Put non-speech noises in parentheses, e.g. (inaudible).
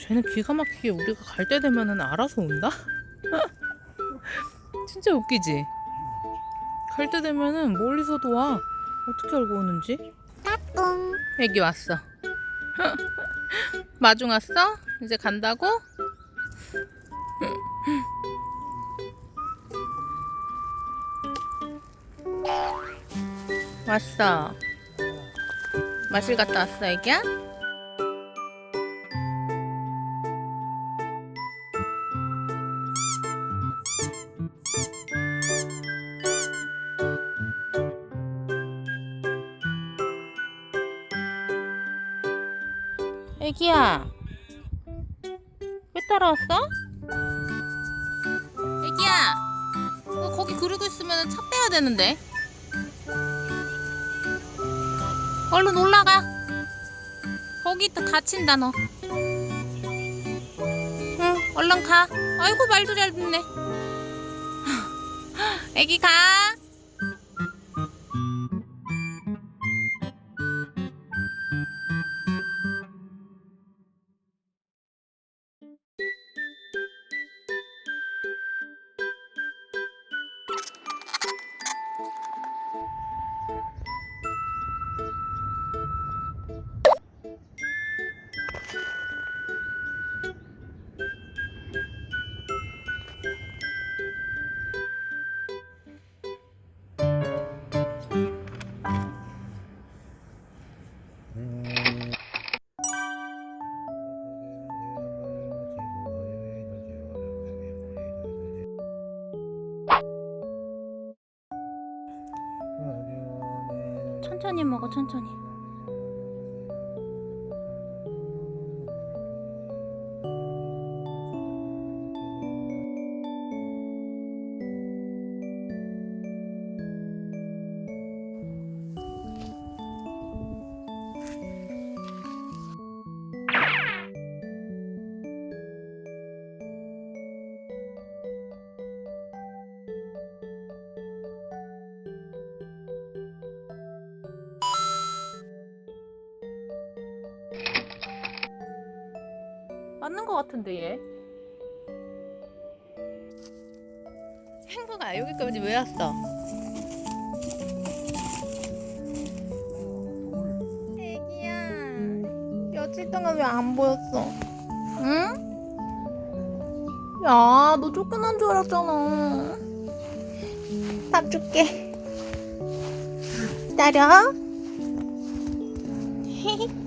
쟤는 기가 막히게 우리가 갈 때 되면은 알아서 온다? (laughs) 진짜 웃기지? 갈 때 되면은 멀리서도 와. 어떻게 알고 오는지? 까꿍. 애기 왔어. (laughs) 마중 왔어? 이제 간다고? (laughs) 왔어. 마실 갔다 왔어, 애기야? 애기야. 왜 따라왔어? 애기야. 너 거기 그러고 있으면 차 빼야 되는데. 얼른 올라가. 거기 있다 다친다 너. 응, 얼른 가. 아이고 말도 잘 듣네. (laughs) 애기 가. 천천히 먹어 천천히. 맞는 것 같은데 얘. 행복아 여기까지 왜 왔어? 애기야 며칠 동안 왜 안 보였어? 응? 야, 너 쫓겨난 줄 알았잖아. 밥 줄게. 기다려. (laughs)